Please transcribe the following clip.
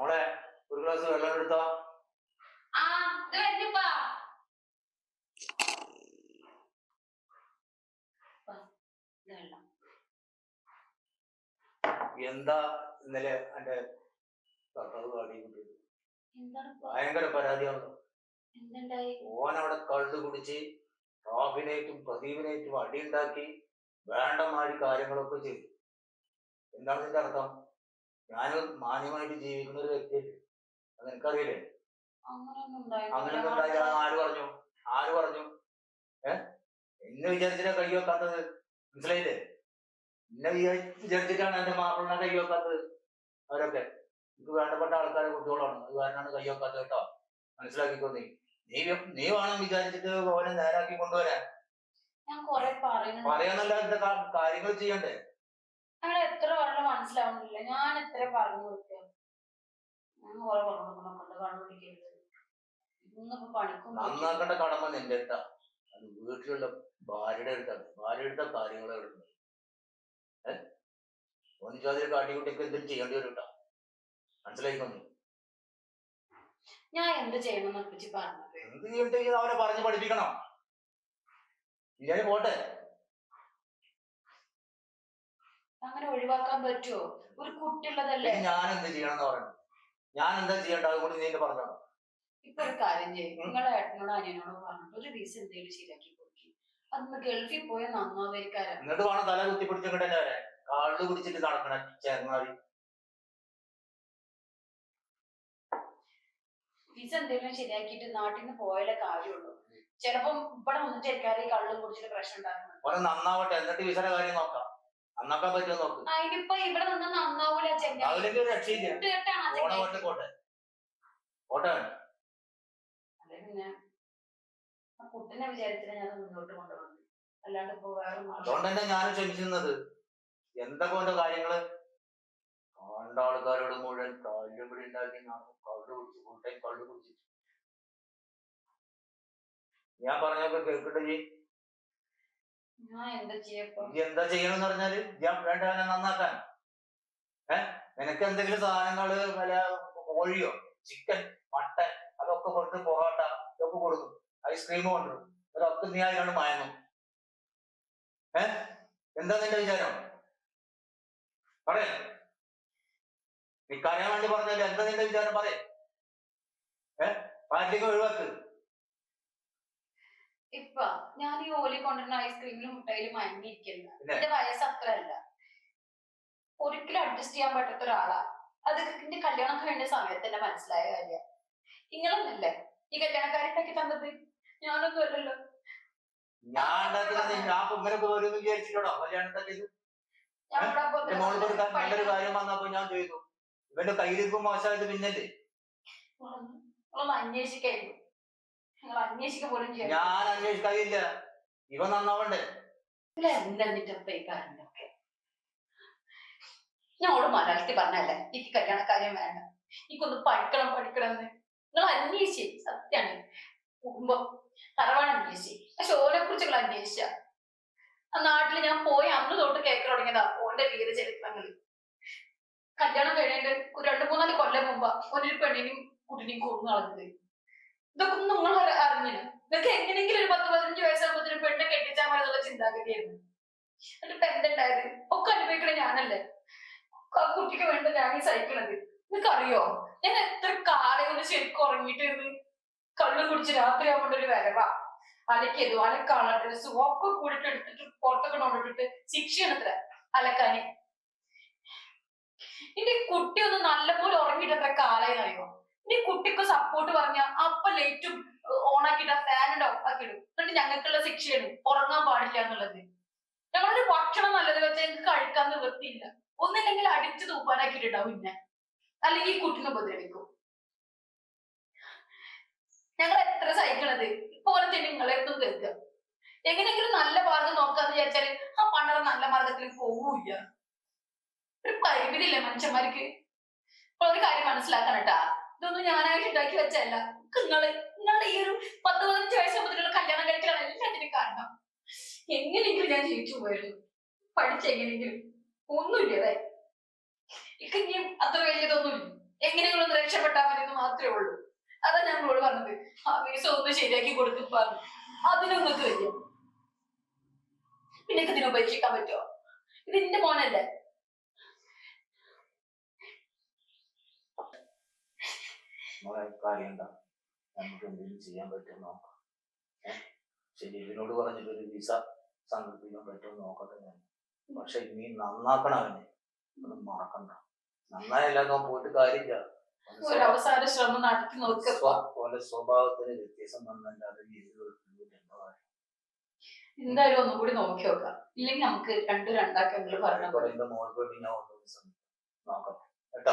മോളെ ഒരു ഗ്ലാസ് വെള്ളം എടുത്തോ? എന്താ ഇന്നലെ എന്റെ ഭർത്താവ് കാട്ടിക്കൊണ്ടിരുന്നത്? ഭയങ്കര പരാതിയാണല്ലോ. ഓനവിടെ ഓൻ അവിടെ കള്ളു കുടിച്ച് റാഫിനേറ്റും പ്രദീപിനേറ്റും അടിയുണ്ടാക്കി വേണ്ടമാതിരി കാര്യങ്ങളൊക്കെ ചെയ്തു. എന്താണ് ഇതിന്റെ അർത്ഥം? ഞാൻ മാന്യമായിട്ട് ജീവിക്കുന്ന ഒരു വ്യക്തിയല്ലേ. അത് എനിക്കറിയില്ലേ? അങ്ങനെയൊന്നും. ഉണ്ടായില്ല. ആര് പറഞ്ഞു? ആര് പറഞ്ഞു? ഏ? എന്നെ വിചാരിച്ചിട്ടാ കൈ വെക്കാത്തത്. മനസ്സിലായില്ലേ? എന്നെ വിചാരിച്ചിട്ടാണ് എന്റെ മാപ്പിളിനെ കൈ വെക്കാത്തത്. അവരൊക്കെ. എനിക്ക് വേണ്ടപ്പെട്ട ആൾക്കാരെ കുട്ടികളാണ്. അത് കാരണമാണ് കൈ വെക്കാത്തത് കേട്ടോ. മനസ്സിലാക്കിക്കോ നീ. നീ നീ വേണം വിചാരിച്ചിട്ട് ഓനെ നേരാക്കി കൊണ്ടുവരാൻ. പറയാന്നല്ല എന്റെ കാര്യങ്ങൾ ചെയ്യണ്ടേ? ഞങ്ങൾ എത്ര പറഞ്ഞ മനസ്സിലാവുന്നില്ല. ഞാൻ എത്ര പറഞ്ഞു കൊടുക്കുക ഞാൻ കുറെ പറഞ്ഞു കണ്ടുപിടിക്കരുത്. ഇന്നിപ്പോ പണിക്കും. നന്നാക്കേണ്ട കടമ നിന്റെ അടുത്താ. അത് വീട്ടിലുള്ള ഭാര്യയുടെ അടുത്താണ് ഭാര്യ എടുത്ത കാര്യങ്ങളെ എടുക്കുന്നത് ഏഹ് ഒന്നിച്ചാതിരി കാട്ടിക്കുട്ടിക്ക് എന്തും ചെയ്യേണ്ടി വരും കേട്ടോ മനസ്സിലായിക്കോ നീ ഞാൻ എന്ത് ചെയ്യണമെന്ന് അപ്പച്ചി പറഞ്ഞു എന്ത് ചെയ്യണ്ടെങ്കിൽ അവനെ പറഞ്ഞ് പഠിപ്പിക്കണം. ഇല്ലാതെ പോട്ടെ. അങ്ങനെ ഒഴിവാക്കാൻ പറ്റുമോ ഒരു കുട്ടിയുള്ളതല്ലേ? ഞാൻ എന്ത് ചെയ്യണം എന്ന് പറയുന്നത് ഞാൻ എന്താ ചെയ്യേണ്ട? അതുകൊണ്ട് നീ എന്നെ പറഞ്ഞോ ഇപ്പൊ ഒരു കാര്യം ചെയ്യും. നിങ്ങളെ ഏട്ടനോട് അനിയനോട് പറഞ്ഞിട്ട് ഒരു വിസ എന്തെങ്കിലും ശരിയാക്കി കൊടുക്കും. അന്ന് ഗൾഫിൽ പോയ നന്നാവേക്കാരൻ എന്നിട്ട് വേണം തല കുത്തി പിടിച്ചിട്ട് തന്നെ വരെ കാളിൽ കുടിച്ചിട്ട് നടക്കണ ചേർന്നാറി എന്തെങ്കിലും ശരിയാക്കിയിട്ട് നാട്ടിൽ നിന്ന് പോയാലേ കാര്യമുള്ളൂ. ചിലപ്പം ഇവിടെ വന്നിട്ട് എല്ലാവരും ഈ കള്ളും കുടിച്ചിട്ട് പ്രശ്നം ഉണ്ടാക്കുന്നു നന്നാവട്ടെ. എന്നിട്ട് വിസയുടെ കാര്യം നോക്കാം. നന്നാക്കാൻ പറ്റുമോ നോക്ക്? അതിനിപ്പോ ഇവിടെ നിന്ന് നന്നാവൂല അതിലേക്ക് ഒരു രക്ഷയില്ല. ഓണം ആ കോട്ടെ പിന്നെ കുട്ടിനെ വിചാരിച്ചിട്ട് ഞാൻ മുന്നോട്ട് കൊണ്ടുവന്നത്. അല്ലാണ്ട് ഇപ്പൊ വേറെ അതുകൊണ്ട് തന്നെ ക്ഷമിക്കുന്നത് എന്തൊക്കെ ഓന്റെ കാര്യങ്ങൾ? കണ്ട ആൾക്കാരോട് മുഴുവൻ കാല്ലുപിടി ഉണ്ടാക്കി ഞാൻ കള്ളു കുടിച്ചു ഫുൾ ടൈം കള്ളു കുടിച്ചിട്ട്. ഞാൻ പറഞ്ഞൊക്കെ കേൾക്കട്ടെ ഞാൻ എന്താ ചെയ്യണമെന്ന് പറഞ്ഞാൽ വേണ്ട അവനെ നന്നാക്കാൻ. ഏ? നിനക്ക് എന്തെങ്കിലും സാധനങ്ങൾ വല്ല കോഴിയോ ചിക്കൻ മട്ടൻ അതൊക്കെ കൊടുത്ത് പൊറോട്ട ഇതൊക്കെ കൊടുക്കും. ഐസ്ക്രീം കൊണ്ടുവരും. അതൊക്കെ നീ ആയിക്കൊണ്ട് മയങ്ങും. ഏ? എന്താ നിന്റെ വിചാരം? പറയ. നീ വേണ്ടി പറഞ്ഞാൽ എന്താ നിന്റെ വിചാരം? പറയേ. ഏ? പാർട്ടിക്ക് ഒഴിവാക്ക്. ഇപ്പൊ ഞാൻ ഈ ഓലി കൊണ്ടുവരുന്ന ഐസ്ക്രീമിലും മുട്ടയിലും പിന്നെ? എന്റെ വയസ്സ് അത്ര അല്ല ഒരിക്കലും അഡ്ജസ്റ്റ് ചെയ്യാൻ പറ്റാത്ത ഒരാളാ. അത് എന്റെ കല്യാണം കഴിഞ്ഞ സമയത്ത് തന്നെ മനസ്സിലായ കാര്യ. നിങ്ങളൊന്നല്ലേ ഈ കല്യാണക്കാരിട്ടൊക്കെ തന്നത്? ഞാനൊന്നും അല്ലല്ലോ. ഞാൻ വിചാരിച്ചിട്ടോ കാര്യം വന്നപ്പോ ഞാൻ ചെയ്തു ഇവന്റെ കയ്യിലിരിപ്പ് മോശമായത് പിന്നല്ലേ? നിങ്ങളൊന്ന് അന്വേഷിക്കായിരുന്നു. നിങ്ങൾ അന്വേഷിക്ക പോലും ചെയ്യണം ഞാൻ അന്വേഷിക്കാതില്ല. ഇവ നന്നാവണ്ടേ? എന്തെന്നിട്ടപ്പ ഈ കാര്യങ്ങളൊക്കെ ഞങ്ങളോട് മലയാളത്തിൽ പറഞ്ഞല്ലേ എനിക്ക് കല്യാണക്കാര്യം വേണ്ട. എനിക്കൊന്ന് പഠിക്കണം പഠിക്കണം എന്ന്. നിങ്ങൾ അന്വേഷിച്ചേ സത്യാണ്. കുടുംബം തറവാണ് അന്വേഷിച്ചേ. പക്ഷെ ഓനെ കുറിച്ച് നിങ്ങൾ അന്വേഷിച്ച. ആ നാട്ടിൽ ഞാൻ പോയി അന്ന് തൊട്ട് കേൾക്കാൻ തുടങ്ങിയതാ ഓന്റെ വീരചരിത്രങ്ങൾ കല്യാണം കഴിഞ്ഞിട്ട് ഒരു രണ്ടു മൂന്നാൽ കൊല്ലം മുമ്പ് ഒരു പെണ്ണിനും കുട്ടിനെയും കൊന്നു കളഞ്ഞത്. ഇതൊക്കെ ഒന്നും നിങ്ങൾ അറി- അറിഞ്ഞില്ല. നിങ്ങൾക്ക് എങ്ങനെയെങ്കിലും ഒരു പത്ത് പതിനഞ്ച് വയസ്സാകുമ്പോൾ ഒരു പെണ്ണെ കെട്ടിച്ചാൽ മതി എന്നുള്ള ചിന്താഗതിയായിരുന്നു. എന്നിട്ട് എന്തുണ്ടായത്? ഒക്കെ അനുഭവിക്കണ ഞാനല്ലേ? ആ കുട്ടിക്ക് വേണ്ട ഞാൻ ഈ സഹിക്കണത് നിങ്ങൾക്ക് അറിയോ ഞാൻ എത്ര കാലം കൊണ്ട് ശരിക്കും ഉറങ്ങിയിട്ട് കള്ളു കുടിച്ച് രാത്രി ആവുമ്പോൾ ഒരു വരവാ. അലക്കിയത് അലക്കാണ് ഡ്രസ്സ് ഒക്കെ കൂടിട്ട് എടുത്തിട്ട് പുറത്തൊക്കെ കൊണ്ടിട്ടിട്ട് ശിക്ഷയാണത്ര അലക്കാന്. എന്റെ കുട്ടി ഒന്ന് നല്ലപോലെ ഉറങ്ങിയിട്ട് എത്ര കാലായി ഇനി കുട്ടിക്ക് സപ്പോർട്ട് പറഞ്ഞ അപ്പൊ ലൈറ്റും ഓണാക്കിയിട്ട് ആ ഫാനിന്റെ ഓഫ് ആക്കിയിടും. എന്നിട്ട് ഞങ്ങൾക്കുള്ള ശിക്ഷയാണ് ഉറങ്ങാൻ പാടില്ല എന്നുള്ളത്. ഞങ്ങളൊരു ഭക്ഷണം നല്ലത് വെച്ചാൽ ഞങ്ങൾക്ക് കഴിക്കാൻ നിവൃത്തിയില്ല. ഒന്നില്ലെങ്കിൽ അടിച്ചു തൂപ്പാനാക്കിയിട്ടുണ്ടാവും പിന്നെ. അല്ലെങ്കിൽ കുട്ടിനെ ഉപദ്രവിക്കും. ഞങ്ങൾ എത്ര സഹിക്കണത്? ഇപ്പൊ പറഞ്ഞ നിങ്ങളെ ഒന്നും കേൾക്കുക എങ്ങനെയെങ്കിലും നല്ല മാർഗം നോക്കാന്ന് വിചാരിച്ചാൽ ആ പണ്ടറ നല്ല മാർഗത്തിൽ പോവൂല്ല. ഒരു പരിമിതിയില്ലേ മനുഷ്യന്മാർക്ക്? ഇപ്പൊ ഒരു കാര്യം മനസ്സിലാക്കണം കേട്ടാ ഇതൊന്നും ഞാനായിട്ട് ഉണ്ടാക്കി വെച്ചല്ല നിങ്ങൾ നിങ്ങളുടെ ഈ ഒരു പത്ത് പതിനഞ്ച് വയസ്സ് മുതലുള്ള കല്യാണം കഴിക്കലാണ് എല്ലാത്തിനും കാരണം. എങ്ങനെയെങ്കിലും ഞാൻ ജീവിച്ചു പോയിരുന്നു പഠിച്ചെങ്ങനെയെങ്കിലും ഒന്നുമില്ല അതെ ഇക്ക് ഇനി അത്ര വലിയതൊന്നുമില്ല എങ്ങനെയെങ്കിലും ഒന്ന് രക്ഷപ്പെട്ടാൽ മതി എന്ന് മാത്രമേ ഉള്ളൂ. അതാ ഞാൻ നിങ്ങളോട് പറഞ്ഞത്. ആ വീസ ഒന്ന് ശരിയാക്കി കൊടുക്കും പറഞ്ഞു. അതിനൊന്നും വയ്യ പിന്നെ ഇതിനെ ഉപേക്ഷിക്കാൻ പറ്റുമോ ഇത് എന്റെ മോനല്ലേ? നമ്മളെ കാര്യം എന്താ നമുക്ക് എന്തെങ്കിലും ചെയ്യാൻ പറ്റും നോക്കാം. ശരി ഇവനോട് പറഞ്ഞിട്ട് ഒരു വിസ സംഘടിപ്പിക്കാൻ പറ്റും നോക്കട്ടെ ഞാൻ. പക്ഷെ നീ നന്നാക്കണം അവനെ. മറക്കണ്ട. നന്നായല്ലാതെ അവൻ പോയിട്ട് കാര്യമില്ല. ഒരു അവസാന ശ്രമം നടത്തി നോക്കുക സ്വ- ഓന്റെ സ്വഭാവത്തിന് വ്യത്യാസം വന്നല്ലാതെ? എന്തായാലും ഒന്നും കൂടി നോക്കി നോക്കാം. ഇല്ലെങ്കിൽ നമുക്ക് രണ്ടു രണ്ടാക്കാൻ പറഞ്ഞു എന്റെ ഞാൻ നോക്കാം. കേട്ടോ?